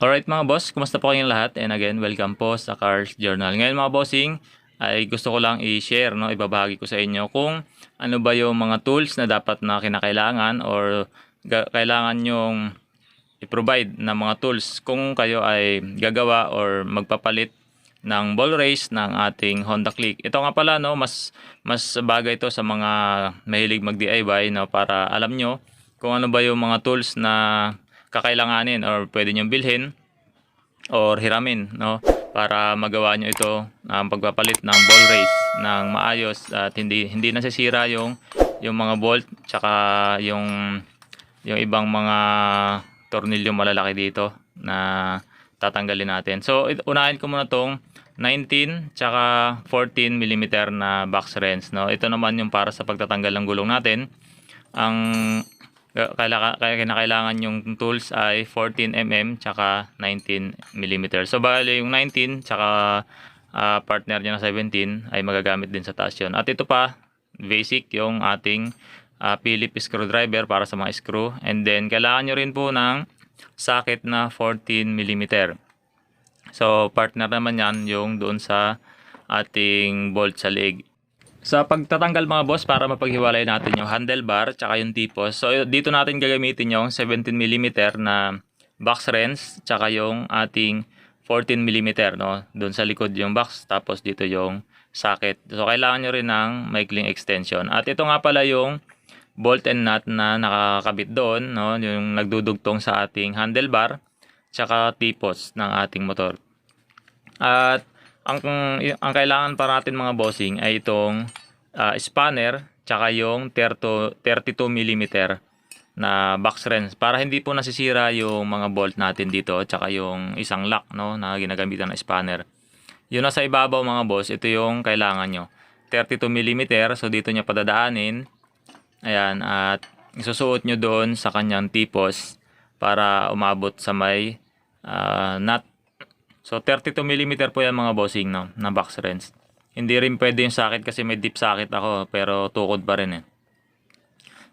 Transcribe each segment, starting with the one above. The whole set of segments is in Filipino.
Alright mga boss, kumusta po kayong lahat? And again, welcome po sa Cars Journal. Ngayon mga bossing, ay gusto ko lang i-share, no? ibabahagi ko sa inyo kung ano ba yung mga tools na dapat na kinakailangan or ga- kailangan yung i-provide na mga tools kung kayo ay gagawa or magpapalit ng ball race ng ating Honda Click. Ito nga pala no, mas mas bagay ito sa mga mahilig mag-DIY no para alam nyo kung ano ba yung mga tools na kakailanganin or pwede nyo bilhin or hiramin no para magawa nyo ito ang pagpapalit ng ball race ng maayos at hindi hindi nasisira yung yung mga bolt tsaka yung yung ibang mga tornilyo malalaki dito na tatanggalin natin. So unahin ko muna tong 19 tsaka 14 mm na box wrench no. Ito naman yung para sa pagtatanggal ng gulong natin. Ang kailangan kinakailangan yung tools ay 14 mm tsaka 19 mm. So bali yung 19 tsaka ah, partner niya na 17 ay magagamit din sa taas yun. At ito pa basic yung ating ah, Phillips screwdriver para sa mga screw and then kailangan nyo rin po ng socket na 14 mm. So partner naman yan yung doon sa ating bolt sa leg. Sa pagtatanggal mga boss para mapaghiwalay natin yung handlebar tsaka yung tipos. So dito natin gagamitin yung 17mm na box wrench tsaka yung ating 14mm no. Doon sa likod yung box tapos dito yung socket. So kailangan nyo rin ng maikling extension. At ito nga pala yung bolt and nut na nakakabit doon no, yung nagdudugtong sa ating handlebar tsaka tipos ng ating motor. At ang ang kailangan pa natin mga bossing ay itong ah, spanner tsaka yung 30 32 mm na box wrench para hindi po nasisira yung mga bolt natin dito tsaka yung isang lock no na ginagamitan ng spanner. Yun nasa ibabaw mga boss, ito yung kailangan nyo. 32 mm so dito nyo padadaanin. Ayan at isusuot nyo doon sa kanyang tipos para umabot sa may ah, nut So 32 mm po yan mga bossing no, na box wrench. Hindi rin pwede yung socket kasi may deep socket ako pero tukod pa rin eh.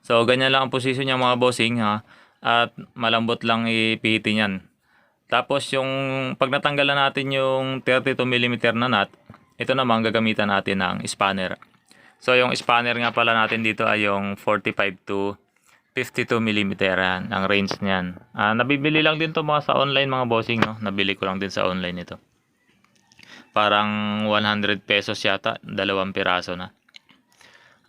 So ganyan lang ang position niya mga bossing ha. At malambot lang ipihitin yan. Tapos yung pag natanggal na natin yung 32 mm na nut, ito naman gagamitan natin ng spanner. So yung spanner nga pala natin dito ay yung 45 to 52 mm yan, ang range niyan. Ah, nabibili lang din to mga sa online mga bossing, no? Nabili ko lang din sa online ito. Parang 100 pesos yata, dalawang piraso na.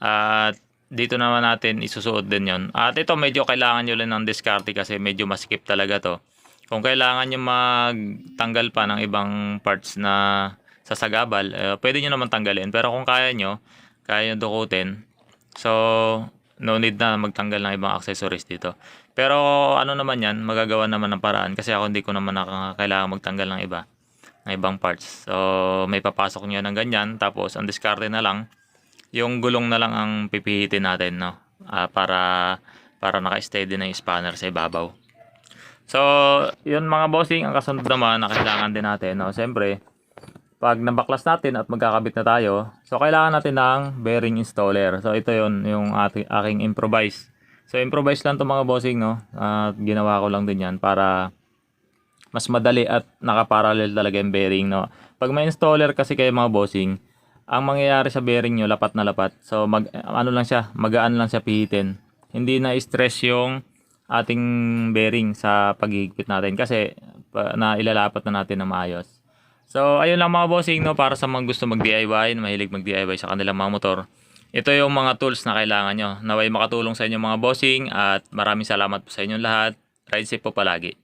At dito naman natin isusuot din yon. At ito medyo kailangan nyo lang ng diskarte kasi medyo maskip talaga to. Kung kailangan nyo magtanggal pa ng ibang parts na sasagabal, eh, pwede nyo naman tanggalin. Pero kung kaya nyo, kaya nyo dukutin. So, no need na magtanggal ng ibang accessories dito. Pero ano naman yan, magagawa naman ng paraan kasi ako hindi ko naman kailangan magtanggal ng iba, ng ibang parts. So may papasok nyo ng ganyan, tapos ang diskarte na lang, yung gulong na lang ang pipihitin natin, no? Ah, para para naka-steady na yung spanner sa ibabaw. So, yun mga bossing, ang kasunod naman na kailangan din natin, no? Siyempre, pag nabaklas natin at magkakabit na tayo, so kailangan natin ng bearing installer. So ito yon yung ating, aking improvise. So improvise lang to mga bossing no. At ginawa ko lang din yan para mas madali at nakaparallel talaga yung bearing no. Pag may installer kasi kayo mga bossing, ang mangyayari sa bearing nyo lapat na lapat. So mag ano lang siya, magaan lang siya pihitin. Hindi na stress yung ating bearing sa paghigpit natin kasi na ilalapat na natin na maayos. So, ayun lang mga bossing, no, para sa mga gusto mag-DIY, mahilig mag-DIY sa kanilang mga motor. Ito yung mga tools na kailangan nyo. Naway makatulong sa inyo mga bossing at maraming salamat po sa inyong lahat. Ride safe po palagi.